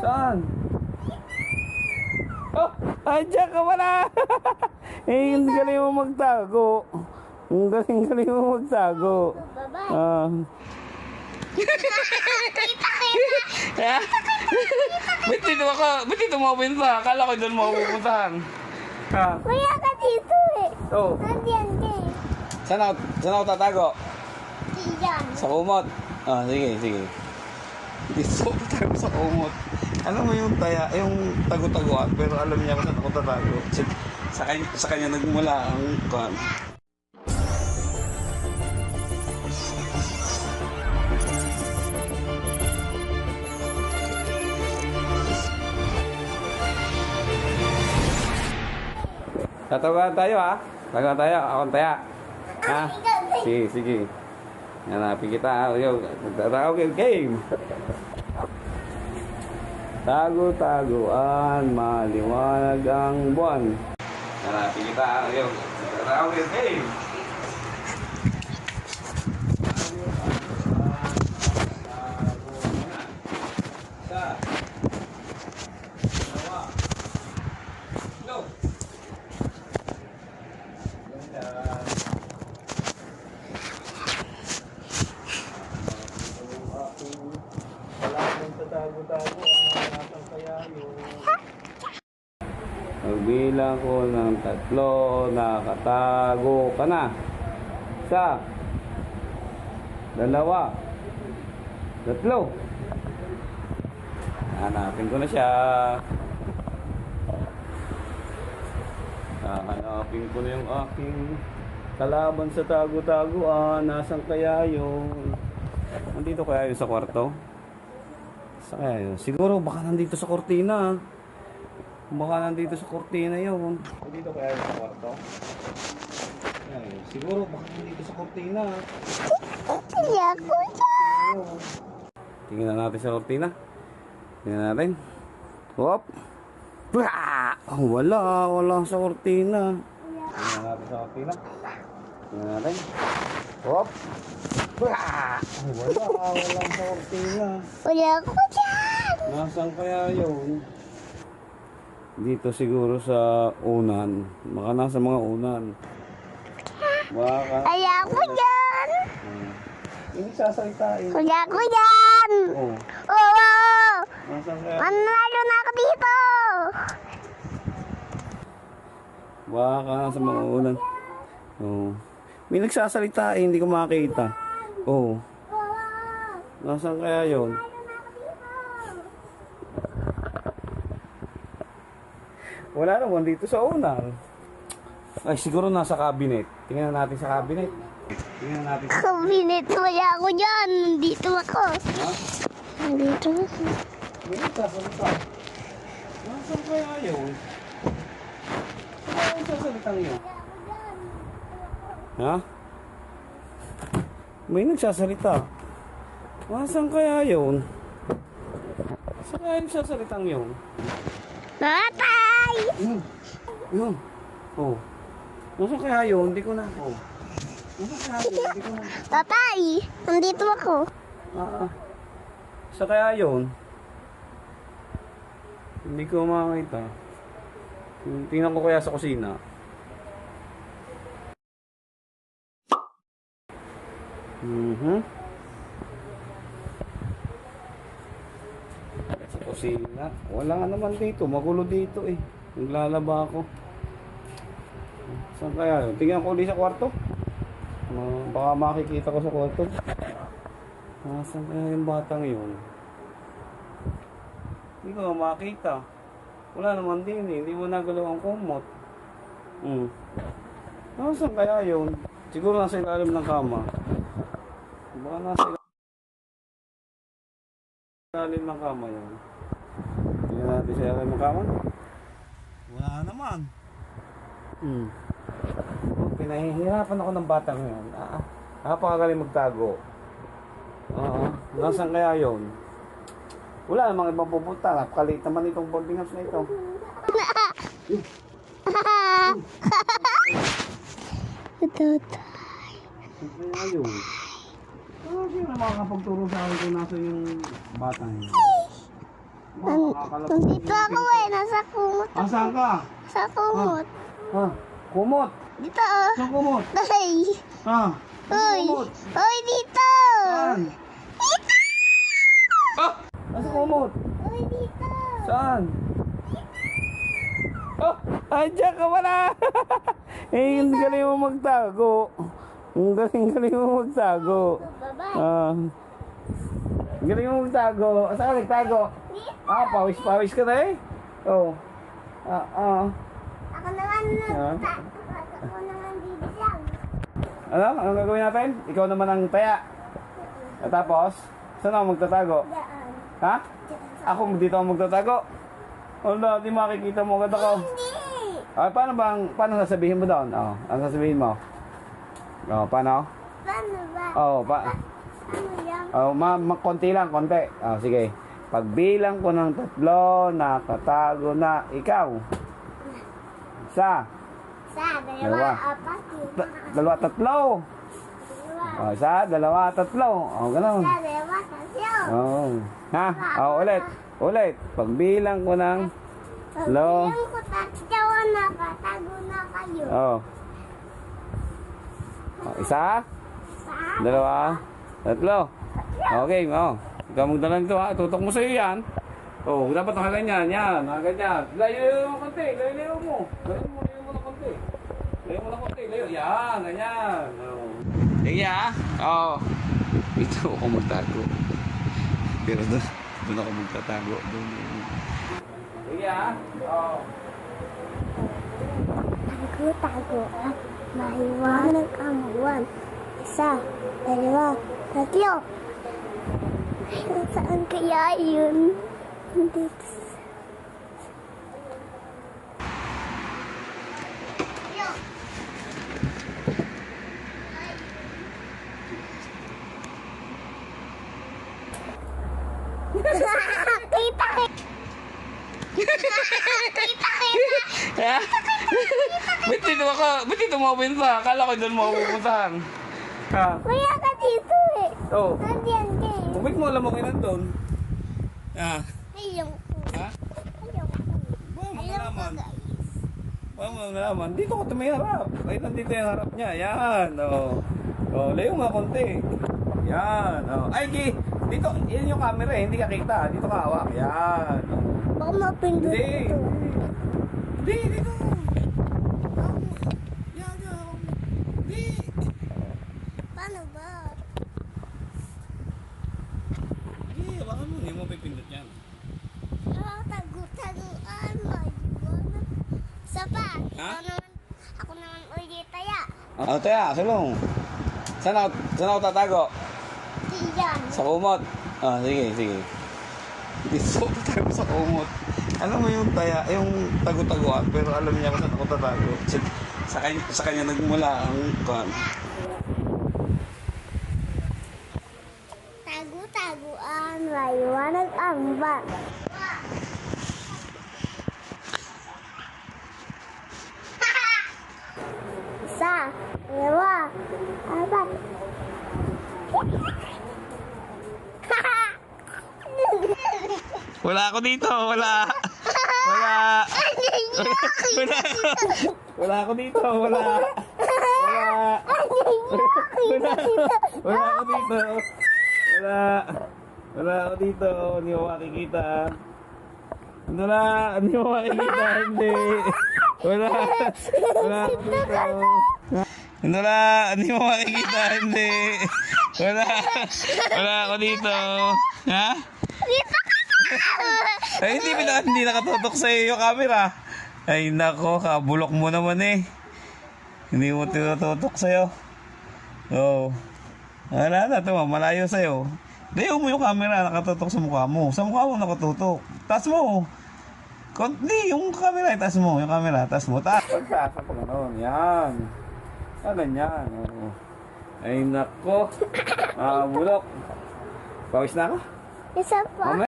Saan? Oh, andyan ka pala! eh, ang galing mo magtago. Ang galing-galing mo magtago. Bye-bye. Ah. Ba't dito ako? Ba't mo pinta? Akala ko doon mo pupuntahan. Ha? Kuya ka dito eh. Oh, Nandiyan ka eh. saan ako, saan ako tatago? Diyan. Sa kumot. Ah, sige, sige. Dito ako tatago sa kumot. Alam mo yung taya, yung tago-taguan, pero alam niya kung saan ako tatago. Sa, sa, kanya, sa kanya nagmula ang kwan. Tatawagan tayo ha. Tatawagan tayo. Akong taya. Ha? Sige, sige. Hanapin kita. ha. Yung game. Tago-taguan, maliwanag ang buwan. Hanapin kita. ha. Yo, Tatawag yung game. Isa. Dalawa. Go. Ganda. Kalaban sa tago-tago, ang natang kaya yun. Magbilang ko ng tatlo, nakatago ka na. Isa, dalawa, tatlo. Hanapin ko na siya. Hanapin ko na yung aking kalaban sa tago-taguan. Nasaan kaya yun? Nandito kaya yun sa kwarto? Sa kaya yun? Siguro baka nandito sa kortina. Baka nandito sa kortina yun. Nandito kaya sa kwarto? Yun. Siguro baka nandito sa kortina. Kuya ko. Tingnan natin sa kortina. Tingnan natin. Hop! Ah, wala, wala sa kortina. Tingnan natin sa kortina. Tingnan natin. Hop! Ah, wala, wala sa kortina. Kuya ko dyan. Nasaan kaya yun? Dito siguro sa unan. Baka nasa mga unan. Baka... Kuya ko dyan. Hmm. Hindi sasalitain. Kuya ko dyan. Oh, Oo. kaya? Manalo na ako dito. Baka nasa mga unan. Oh. May nagsasalita eh, hindi ko makita. Oh. Nasaan kaya yon? Wala naman dito sa unan. Ay, siguro nasa cabinet. Tingnan natin sa cabinet. Tingnan natin sa... Kabinet kuya ko dyan. Nandito ako. Ha? Nandito ako. May nagsasalita. Nasaan kaya yun? Saan kaya yung sasalitang yun? Ha? May nagsasalita. Nasaan kaya yun? Saan kaya yung sasalitang yun? Tatay. Yun. Yun. Oh. Nasaan kaya yun? Hindi ko na. Oh. Nasaan kaya yun? Hindi ko na. Tatay. Nandito ako. Ah. Sa kaya yun? Hindi ko makakita. Tingnan ko kaya sa kusina. Mhm. Sa kusina. Wala naman dito. Magulo dito eh. Naglalaba ako. Saan kaya yun? Tingnan ko ulit sa kwarto. Ah, baka makikita ko sa kwarto. Nasaan kaya yung batang yun? Hindi ko makita. Wala naman din eh. Hindi mo nagalaw ang kumot. Hmm. Nasaan kaya yun? Siguro nasa ilalim ng kama. Baka nasa ilalim ng kama yun. Tingnan natin sa ilalim ng kama. Naman. Hmm. Pinahihirapan ako ng batang yun. Ah, napakagaling magtago. Oo. Nasaan kaya yun? Wala namang ibang pupunta. Napakaliit naman itong boarding house na ito. Tatay. Saan kaya yun? Ah, sino makakapagturo sa akin kung nasa yung bata yun? Nandito ako eh. Nasa kumot. Ah, saan ka? Sa kumot. Ah, kumot. Dito oh. Saan kumot? Tay. Ah, Uy. Uy, dito. Saan? Ah! Nasa kumot? Uy, dito. Saan? Oh, andyan ka pala! eh, ang galing mo magtago. Ang galing-galing mo magtago. Ah. galing mo magtago. Saan ka nagtago? Ah, pawis-pawis ka na eh. Oh. Ah. Ako naman Ah. na. Ako naman. Ano? Anong gagawin natin? Ikaw naman ang taya. At tapos, saan ako magtatago? Daan. Ha? Ako dito ako magtatago. Wala, di makikita mo agad ako. Hindi. Ah, paano bang, paano sasabihin mo doon? Oh, ano sasabihin mo? Oh, paano? Paano ba? Oh, pa. Ano yan? Oh, ma, ma konti lang, konti. Oh, sige. Pagbilang ko ng tatlo, nakatago na ikaw. Isa, Sa dalawa, Dalawa. apat, ta- dalawa, tatlo. Dalawa. Oh, isa, dalawa, tatlo. Oh, ganun. Sa dalawa, tatlo. Oh. Ha? Oh, ulit. Ulit. Pagbilang ko ng Hello? Pagbilang ko tatlo, nakatago na kayo. Oh. oh isa, Sa dalawa, tatlo. Okay, oh. Ikaw magdala nito ha. Tutok mo sa'yo yan. Oh, dapat nakaganyan. Yan, nakaganyan. Layo mo konti. Layo, layo mo. Layo mo, layo mo na konti. Layo mo na konti. Layo. Yan, ganyan. Oh. Sige ha. Oh. Ito ako magtago. Pero doon, doon ako magtatago. Doon. Sige ha. Oh. tago-tago at mahiwanag ang buwan. Isa, dalawa, tatlo. Saan kaya yun? Dito. kita kita kita? Ba't dito ako? Ba't dito mo pinta? Akala ko doon mo pupuntahan. Ha? Kuya ka dito eh. Oh. Nandiyan Bumit mo alam mo kayo nandun. Ha? Ayun ko. Ha? Ayun ko. Ba mo nalaman? Ba mo nalaman? Dito ko tumiharap. Ay, nandito yung harap niya. Yan. Oh. Oh, layo nga konti. Yan. Oh. Ay, Gi. Dito, yan yung camera eh. Hindi ka kita. Dito ka hawak. Yan. Oh. Baka mapindot Hindi. ito. Di, dito. Yan, yan. Di. Paano ba? Di, baka mo. Hindi mo pipindot yan. Ah, tago-taguan. Maliwanag. Isa pa. Ha? Ako naman, ako naman ulit taya. Oh, taya, sulong. Saan ako, saan ako tatago? Diyan. Sa kumot. Ah, sige, sige. Dito tatago sa kumot. Alam mo yung taya, yung tago-taguan, pero alam niya kung saan ako tatago. Sa, sa, kanya, sa kanya nagmula ang kan. Tago-taguan. Maliwanag ang ban. Wala ako dito, wala. Wala. Wala. Wala ako dito, wala. Wala. Wala. Ako dito. Wala. Wala ako dito, hindi mo makikita. Wala, hindi mo makikita, hindi. Wala. Wala ako dito. Wala, hindi mo makikita, hindi. Wala. Wala ako dito. Ha? Ay, hindi, pina, hindi nakatutok sa iyo yung camera. Ay, nako, kabulok mo naman eh. Hindi mo tinututok sa'yo. Oo. Oh. Wala na, ito, malayo sa'yo. Layo mo yung camera, nakatutok sa mukha mo. Sa mukha mo nakatutok. Taas mo. Hindi, yung camera, taas mo. Yung camera, taas mo. Taas. Pagtaas pa gano'n. Yan. Ah, ganyan. Oo. Ay, nako. Ah, bulok. Pawis na ako. Isa pa. Mamaya.